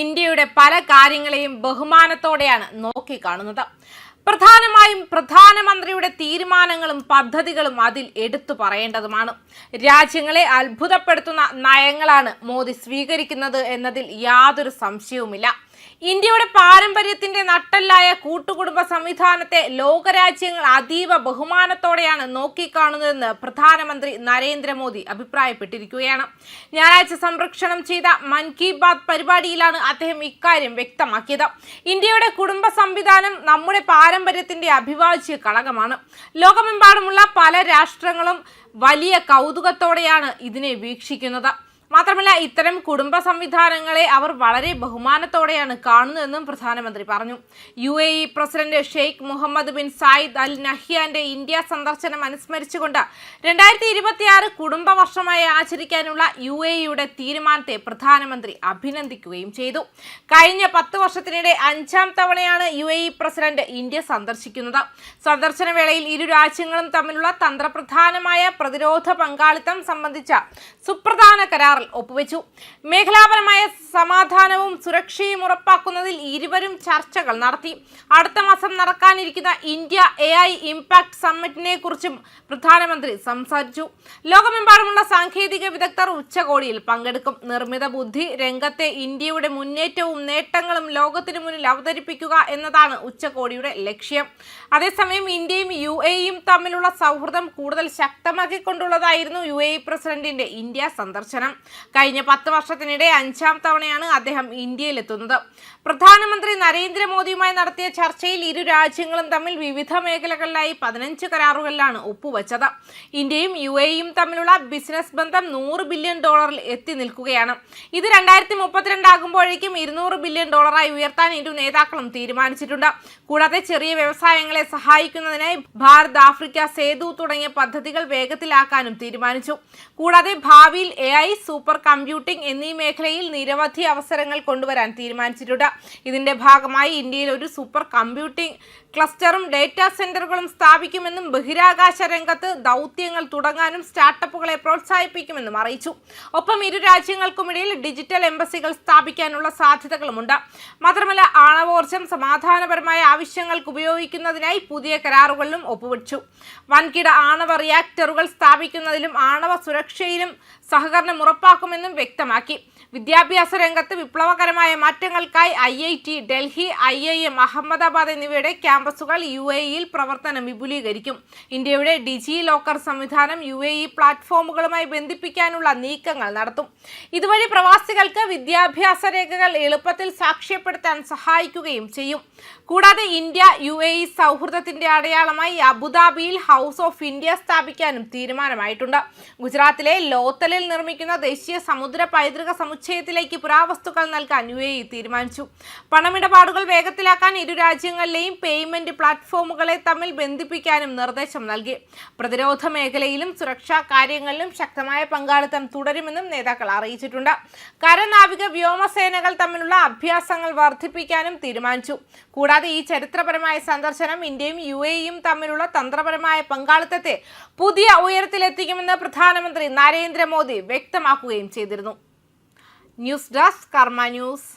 ഇന്ത്യയുടെ പല കാര്യങ്ങളെയും ബഹുമാനത്തോടെയാണ് നോക്കിക്കാണുന്നത്. പ്രധാനമായും പ്രധാനമന്ത്രിയുടെ തീരുമാനങ്ങളും പദ്ധതികളും അതിൽ എടുത്തു പറയേണ്ടതുമാണ്. രാജ്യങ്ങളെ അത്ഭുതപ്പെടുത്തുന്ന നയങ്ങളാണ് മോദി സ്വീകരിക്കുന്നത് എന്നതിൽ യാതൊരു സംശയവുമില്ല. ഇന്ത്യയുടെ പാരമ്പര്യത്തിന്റെ നട്ടല്ലായ കൂട്ടുകുടുംബ സംവിധാനത്തെ ലോകരാജ്യങ്ങൾ അതീവ ബഹുമാനത്തോടെയാണ് നോക്കിക്കാണുന്നതെന്ന് പ്രധാനമന്ത്രി നരേന്ദ്രമോദി അഭിപ്രായപ്പെട്ടിരിക്കുകയാണ്. ഞായറാഴ്ച സംരക്ഷണം ചെയ്ത മൻ കി ബാത് പരിപാടിയിലാണ് അദ്ദേഹം ഇക്കാര്യം വ്യക്തമാക്കിയത്. ഇന്ത്യയുടെ കുടുംബ സംവിധാനം നമ്മുടെ പാരമ്പര്യത്തിന്റെ അഭിവാജ്യ ഘടകമാണ് ലോകമെമ്പാടുമുള്ള പല രാഷ്ട്രങ്ങളും വലിയ കൗതുകത്തോടെയാണ് ഇതിനെ വീക്ഷിക്കുന്നത്. മാത്രമല്ല ഇത്തരം കുടുംബ സംവിധാനങ്ങളെ അവർ വളരെ ബഹുമാനത്തോടെയാണ് കാണുന്നതെന്നും പ്രധാനമന്ത്രി പറഞ്ഞു. U A E president Sheikh Mohammed bin Zayed Al നഹ്യാന്റെ India സന്ദർശനം അനുസ്മരിച്ചുകൊണ്ട് രണ്ടായിരത്തി ഇരുപത്തിയാറ് കുടുംബ വർഷമായി ആചരിക്കാനുള്ള യു എ ഇയുടെ തീരുമാനത്തെ പ്രധാനമന്ത്രി അഭിനന്ദിക്കുകയും ചെയ്തു. കഴിഞ്ഞ പത്ത് വർഷത്തിനിടെ അഞ്ചാം തവണയാണ് U A E president India സന്ദർശിക്കുന്നത്. സന്ദർശന വേളയിൽ ഇരു രാജ്യങ്ങളും തമ്മിലുള്ള തന്ത്രപ്രധാനമായ പ്രതിരോധ പങ്കാളിത്തം സംബന്ധിച്ച സുപ്രധാന ഒപ്പുവെച്ചു. മേഖലാപരമായ സമാധാനവും സുരക്ഷയും ഉറപ്പാക്കുന്നതിൽ ഇരുവരും ചർച്ചകൾ നടത്തി. അടുത്ത മാസം നടക്കാനിരിക്കുന്ന ഇന്ത്യ എ ഐ ഇമ്പാക്ട് സമ്മിറ്റിനെ കുറിച്ചും പ്രധാനമന്ത്രി സംസാരിച്ചു. ലോകമെമ്പാടുമുള്ള സാങ്കേതിക വിദഗ്ധർ ഉച്ചകോടിയിൽ പങ്കെടുക്കും. നിർമ്മിത ബുദ്ധി രംഗത്തെ ഇന്ത്യയുടെ മുന്നേറ്റവും നേട്ടങ്ങളും ലോകത്തിനു മുന്നിൽ അവതരിപ്പിക്കുക എന്നതാണ് ഉച്ചകോടിയുടെ ലക്ഷ്യം. അതേസമയം ഇന്ത്യയും യു എയും തമ്മിലുള്ള സൗഹൃദം കൂടുതൽ ശക്തമാക്കിക്കൊണ്ടുള്ളതായിരുന്നു യു എ പ്രസിഡന്റിന്റെ ഇന്ത്യ സന്ദർശനം. കഴിഞ്ഞ പത്ത് വർഷത്തിനിടെ അഞ്ചാം തവണയാണ് അദ്ദേഹം ഇന്ത്യയിലെത്തുന്നത്. പ്രധാനമന്ത്രി നരേന്ദ്രമോദിയുമായി നടത്തിയ ചർച്ചയിൽ ഇരു രാജ്യങ്ങളും തമ്മിൽ വിവിധ മേഖലകളിലായി പതിനഞ്ച് കരാറുകളിലാണ് ഒപ്പുവച്ചത്. ഇന്ത്യയും യു എയും തമ്മിലുള്ള ബിസിനസ് ബന്ധം നൂറ് ബില്യൺ ഡോളറിൽ എത്തി നിൽക്കുകയാണ്. ഇത് രണ്ടായിരത്തി മുപ്പത്തിരണ്ടാകുമ്പോഴേക്കും ഇരുന്നൂറ് ബില്യൺ ഡോളറായി ഉയർത്താൻ ഇരു നേതാക്കളും തീരുമാനിച്ചിട്ടുണ്ട്. കൂടാതെ ചെറിയ വ്യവസായങ്ങളെ സഹായിക്കുന്നതിനായി ഭാരത് ആഫ്രിക്ക സേതു തുടങ്ങിയ പദ്ധതികൾ വേഗത്തിലാക്കാനും തീരുമാനിച്ചു. കൂടാതെ ഭാവിയിൽ എ ഐ സൂപ്പർ കമ്പ്യൂട്ടിംഗ് എന്നീ മേഖലയിൽ നിരവധി അവസരങ്ങൾ കൊണ്ടുവരാൻ തീരുമാനിച്ചിട്ടുണ്ട്. ഇതിന്റെ ഭാഗമായി ഇന്ത്യയിൽ ഒരു സൂപ്പർ കമ്പ്യൂട്ടിംഗ് ക്ലസ്റ്ററും ഡേറ്റാ സെന്ററുകളും സ്ഥാപിക്കുമെന്നും ബഹിരാകാശ രംഗത്ത് ദൗത്യങ്ങൾ തുടങ്ങാനും സ്റ്റാർട്ടപ്പുകളെ പ്രോത്സാഹിപ്പിക്കുമെന്നും അറിയിച്ചു. ഒപ്പം ഇരു രാജ്യങ്ങൾക്കുമിടയിൽ ഡിജിറ്റൽ എംബസികൾ സ്ഥാപിക്കാനുള്ള സാധ്യതകളുമുണ്ട്. മാത്രമല്ല ആണവോർജം സമാധാനപരമായ ആവശ്യങ്ങൾക്ക് ഉപയോഗിക്കുന്നതിനായി പുതിയ കരാറുകളിലും ഒപ്പുവെച്ചു. വൻകിട ആണവ റിയാക്ടറുകൾ സ്ഥാപിക്കുന്നതിലും ആണവ സുരക്ഷയിലും സഹകരണം ഉറപ്പാക്കുമെന്നും വ്യക്തമാക്കി. വിദ്യാഭ്യാസ രംഗത്ത് വിപ്ലവകരമായ മാറ്റങ്ങൾക്കായി I I T Delhi I I M Ahmedabad എന്നിവയുടെ ക്യാമ്പസുകൾ യു എ ഇയിൽ പ്രവർത്തനം വിപുലീകരിക്കും. ഇന്ത്യയുടെ ഡിജി ലോക്കർ സംവിധാനം യു എ ഇ പ്ലാറ്റ്ഫോമുകളുമായി ബന്ധിപ്പിക്കാനുള്ള നീക്കങ്ങൾ നടത്തും. ഇതുവഴി പ്രവാസികൾക്ക് വിദ്യാഭ്യാസ രേഖകൾ എളുപ്പത്തിൽ സാക്ഷ്യപ്പെടുത്താൻ സഹായിക്കുകയും ചെയ്യും. കൂടാതെ ഇന്ത്യ യു എ ഇ സൗഹൃദത്തിന്റെ അടയാളമായി അബുദാബിയിൽ ഹൗസ് ഓഫ് ഇന്ത്യ സ്ഥാപിക്കാനും തീരുമാനമായിട്ടുണ്ട്. ഗുജറാത്തിലെ ലോത്തലിൽ നിർമ്മിക്കുന്ന ദേശീയ സമുദ്ര പൈതൃക സമുച്ചയത്തിലേക്ക് പുരാവസ്തുക്കൾ നൽകാൻ യു എ ഇ തീരുമാനിച്ചു. പണമിടപാടുകൾ വേഗത്തിലാക്കാൻ ഇരു രാജ്യങ്ങളിലെയും പേയ്മെന്റ് പ്ലാറ്റ്ഫോമുകളെ തമ്മിൽ ബന്ധിപ്പിക്കാനും നിർദ്ദേശം നൽകി. പ്രതിരോധ മേഖലയിലും സുരക്ഷാ കാര്യങ്ങളിലും ശക്തമായ പങ്കാളിത്തം തുടരുമെന്നും നേതാക്കൾ അറിയിച്ചിട്ടുണ്ട്. കരനാവിക വ്യോമസേനകൾ തമ്മിലുള്ള അഭ്യാസങ്ങൾ വർദ്ധിപ്പിക്കാനും തീരുമാനിച്ചു. കൂടാതെ ഈ ചരിത്രപരമായ സന്ദർശനം ഇന്ത്യയും യു എയും തമ്മിലുള്ള തന്ത്രപരമായ പങ്കാളിത്തത്തെ പുതിയ ഉയരത്തിലെത്തിക്കുമെന്ന് പ്രധാനമന്ത്രി നരേന്ദ്രമോദി വ്യക്തമാക്കുകയും ചെയ്തിരുന്നു. News desk Karma news.